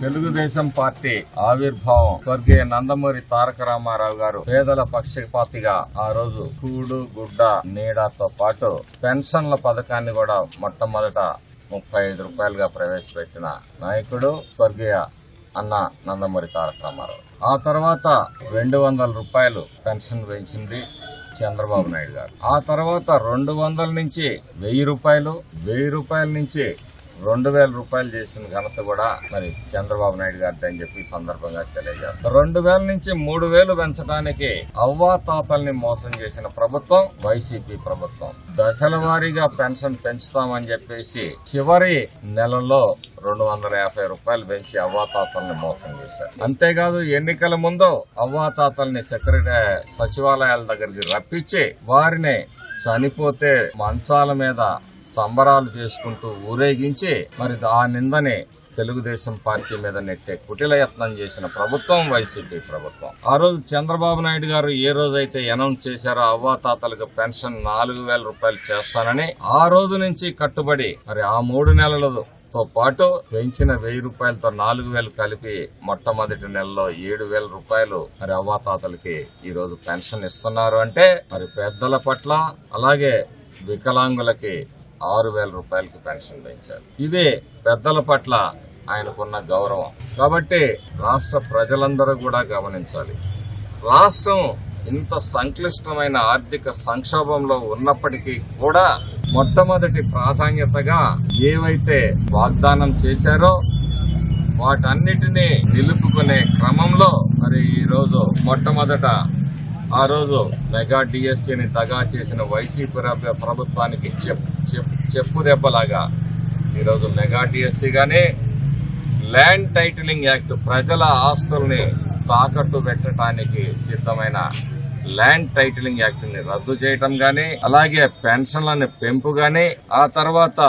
Telugu Desam party ఆవిర్భావం. స్వర్గీయ నందమూరి తారక రామారావు గారు పేదల పక్షపాతిగా ఆ రోజు కూడు గుడ్డ నీడతో పాటు పెన్షన్ల పథకాన్ని కూడా మొట్టమొదట ముప్పై ఐదు రూపాయలుగా ప్రవేశపెట్టిన నాయకుడు స్వర్గీయ అన్న నందమూరి తారక రామారావు. ఆ తర్వాత రెండు వందల రూపాయలు పెన్షన్ పెంచింది చంద్రబాబు నాయుడు గారు. ఆ తర్వాత రెండు వందల నుంచి వెయ్యి రూపాయలు వెయ్యి రూపాయల నుంచి రెండు వేల రూపాయలు చేసిన ఘనత కూడా మరి చంద్రబాబు నాయుడు గారిది అని చెప్పి సందర్భంగా తెలియజేస్తారు రెండు వేల నుంచి మూడు వేలు పెంచడానికి అవ్వాతాతల్ని మోసం చేసిన ప్రభుత్వం వైసీపీ ప్రభుత్వం. దశల వారీగా పెన్షన్ పెంచుతామని చెప్పేసి చివరి నెలలో రెండు వందల యాభై రూపాయలు పెంచి అవ్వాతాతల్ని మోసం చేశారు. అంతేకాదు ఎన్నికల ముందు అవ్వాతాతల్ని సెక్రటరీ సచివాలయాల దగ్గరికి రప్పించి వారిని చనిపోతే మంచాల మీద సంబరాలు చేసుకుంటూ ఊరేగించి మరి ఆ నిందనే తెలుగుదేశం పార్టీ మీద నెట్టే కుటిల యత్నం చేసిన ప్రభుత్వం వైసీపీ ప్రభుత్వం. ఆ రోజు చంద్రబాబు నాయుడు గారు ఏ రోజైతే అనౌన్స్ చేశారో అవ్వాతాతలకు పెన్షన్ నాలుగు వేల రూపాయలు చేస్తానని ఆ రోజు నుంచి కట్టుబడి మరి ఆ మూడు నెలలతో పాటు పెంచిన వెయ్యి రూపాయలతో నాలుగు వేలు కలిపి మొట్టమొదటి నెలలో ఏడు వేల రూపాయలు మరి అవ్వాతాతలకి ఈ రోజు పెన్షన్ ఇస్తున్నారు అంటే మరి పెద్దల పట్ల అలాగే వికలాంగులకి ఆరు వేల రూపాయలకి పెన్షన్ పెంచారు. ఇది. పెద్దల పట్ల ఆయనకున్న గౌరవం. కాబట్టి రాష్ట్ర ప్రజలందరూ కూడా గమనించాలి. రాష్ట్రం ఇంత సంక్లిష్టమైన ఆర్థిక సంక్షోభంలో ఉన్నప్పటికీ కూడా మొట్టమొదటి ప్రాధాన్యతగా ఏవైతే వాగ్దానం చేశారో వాటన్నిటినీ నిలుపుకునే క్రమంలో మరి ఈ రోజు మొట్టమొదట ఆ రోజు మెగా డిఎస్సీని దగా చేసిన వైసీపీ ప్రభుత్వానికి చెప్ చెప్ చెప్పు దెబ్బలాగా. ఈరోజు మెగా డిఎస్సీ గానీ ల్యాండ్ టైటిలింగ్ యాక్ట్ ప్రజల ఆస్తుల్ని తాకట్టు పెట్టడానికి సిద్ధమైన ల్యాండ్ టైటిలింగ్ యాక్ట్ని రద్దు చేయటం గాని అలాగే పెన్షన్లని పెంపు గాని ఆ తర్వాత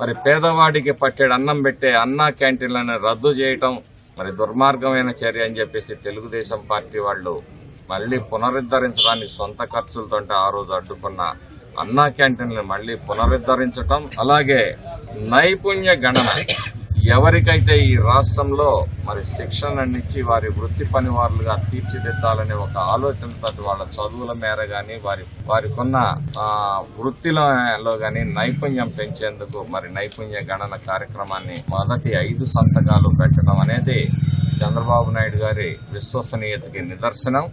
మరి పేదవాడికి పట్టేడు అన్నం పెట్టే అన్నా క్యాంటీన్లను రద్దు చేయటం మరి దుర్మార్గమైన చర్య అని చెప్పేసి తెలుగుదేశం పార్టీ వాళ్ళు మళ్ళీ పునరుద్ధరించడానికి సొంత ఖర్చులతో ఆ రోజు అడ్డుకున్న అన్నా క్యాంటీన్లు మళ్ళీ పునరుద్ధరించటం అలాగే నైపుణ్య గణన. ఎవరికైతే ఈ రాష్ట్రంలో మరి శిక్షణ ఇచ్చి వారి వృత్తి పని వారులుగా తీర్చిదిద్దాలనే ఒక ఆలోచనతో వాళ్ళ చదువుల మేర గాని వారి వారికున్న వృత్తిలో గాని నైపుణ్యం పెంచేందుకు మరి నైపుణ్య గణన కార్యక్రమాన్ని మొదటి ఐదు సంతకాలు పెట్టడం అనేది చంద్రబాబు నాయుడు గారి విశ్వసనీయతకి నిదర్శనం.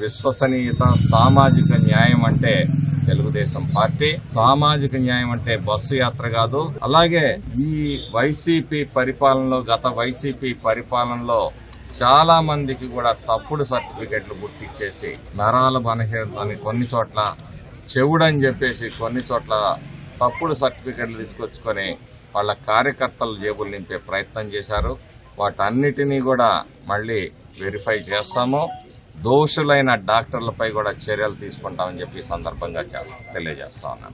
విశ్వసనీయత సామాజిక న్యాయం అంటే తెలుగుదేశం పార్టీ. సామాజిక న్యాయం అంటే బస్సు యాత్ర కాదు. అలాగే ఈ వైసీపీ పరిపాలనలో గత వైసీపీ పరిపాలనలో చాలా మందికి కూడా తప్పుడు సర్టిఫికెట్లు గుర్తించేసి నరాల బలహీనతని కొన్ని చోట్ల చెవుడని చెప్పేసి కొన్ని చోట్ల తప్పుడు సర్టిఫికెట్లు తీసుకొచ్చుకొని వాళ్ళ కార్యకర్తలు జేబులు నింపే ప్రయత్నం చేశారు. వాటన్నిటినీ కూడా మళ్ళీ వెరిఫై చేస్తాము. దోషులైన డాక్టర్లపై కూడా చర్యలు తీసుకుంటామని చెప్పి సందర్భంగా తెలియజేస్తా ఉన్నాను.